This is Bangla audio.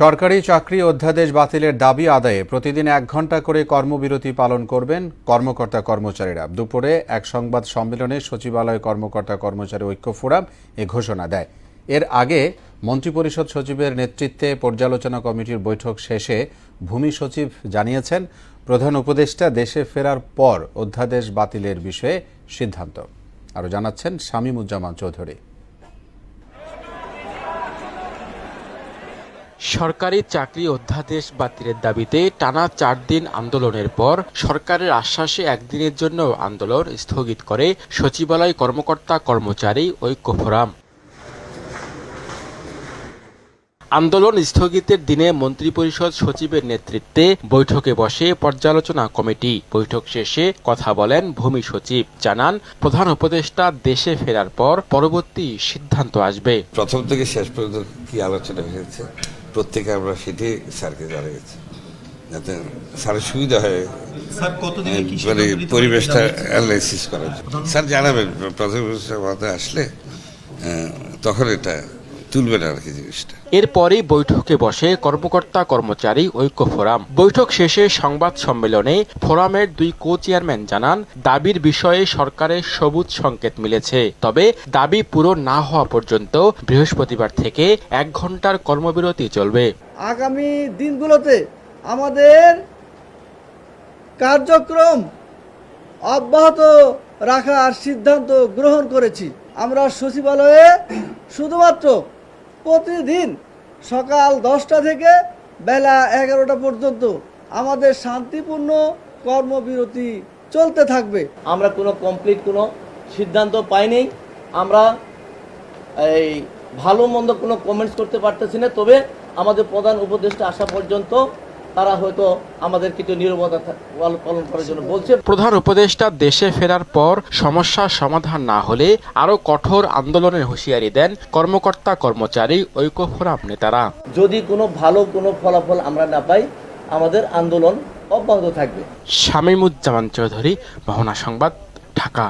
সরকারি চাকরি অধ্যাদেশ বাতিলের দাবি আদায়ে প্রতিদিন এক ঘণ্টা করে কর্মবিরতি পালন করবেন কর্মকর্তা কর্মচারীরা। দুপুরে এক সংবাদ সম্মেলনে সচিবালয় কর্মকর্তা কর্মচারী ঐক্য ফোরাম এ ঘোষণা দেয়। এর আগে মন্ত্রিপরিষদ সচিবের নেতৃত্বে পর্যালোচনা কমিটির বৈঠক শেষে ভূমি সচিব জানিয়েছেন, প্রধান উপদেষ্টা দেশে ফেরার পর অধ্যাদেশ বাতিলের বিষয়ে সিদ্ধান্ত। আরও জানাচ্ছেন শামীমুজ্জামান চৌধুরী। সরকারি চাকরি অধ্যাদেশ বাতিলের দাবিতে টানা চার দিন আন্দোলনের পর সরকারের আশ্বাসে একদিনের জন্য আন্দোলন স্থগিত করে সচিবালয় কর্মকর্তা কর্মচারী ঐক্য ফোরাম। আন্দোলন স্থগিতের দিনে মন্ত্রিপরিষদ সচিবের নেতৃত্বে বৈঠকে বসে পর্যালোচনা কমিটি। বৈঠক শেষে কথা বলেন ভূমি সচিব, জানান প্রধান উপদেষ্টা দেশে ফেরার পর পরবর্তী সিদ্ধান্ত আসবে। প্রথম থেকে শেষ পর্যন্ত কি আলোচনা হয়েছে? প্রত্যেকে আমরা সেটি স্যারকে জানিয়েছি যাতে স্যারের সুবিধা হয় মানে পরিবেশটা অ্যানালাইসিস করার জন্য। স্যার জানাবেন প্রথম মাথায় আসলে তখন এটা তুলবেন আর কি জিনিসটা। এরপরই বৈঠকে বসে কর্মকর্তা কর্মচারী ঐক্য ফোরাম। বৈঠক শেষে সংবাদ সম্মেলনে ফোরামের দুই কো চেয়ারম্যান জানান দাবির বিষয়ে সরকারের সবুজ সংকেত মিলেছে। তবে দাবি পুরো না হওয়া পর্যন্ত বৃহস্পতিবার থেকে এক ঘণ্টার কর্মবিরতি চলবে। আগামী দিনগুলোতে আমাদের কার্যক্রম অব্যাহত রাখার সিদ্ধান্ত গ্রহণ করেছি। আমরা সচিবালয়ে শুধুমাত্র প্রতিদিন সকাল দশটা থেকে বেলা এগারোটা পর্যন্ত আমাদের শান্তিপূর্ণ কর্মবিরতি চলতে থাকবে। আমরা কোনো কমপ্লিট কোনো সিদ্ধান্ত পাইনি। আমরা এই ভালো মন্দ কোনো কমেন্টস করতে পারতেছি না। তবে আমাদের প্রধান উপদেষ্টা আসা পর্যন্ত তারা হয়তো আমাদের কিছু নিরবতা পালন করার জন্য বলছে। প্রধান উপদেষ্টা দেশে ফেরার পর সমস্যার সমাধান না হলে আরও কঠোর আন্দোলনের হুঁশিয়ারি দেন কর্মকর্তা কর্মচারী ঐক্য ফোরাম নেতারা। যদি কোনো ভালো কোনো ফলাফল আমরা না পাই আমাদের আন্দোলন অব্যাহত থাকবে। শামীমুজ্জামান চৌধুরী মোহনা সংবাদ ঢাকা।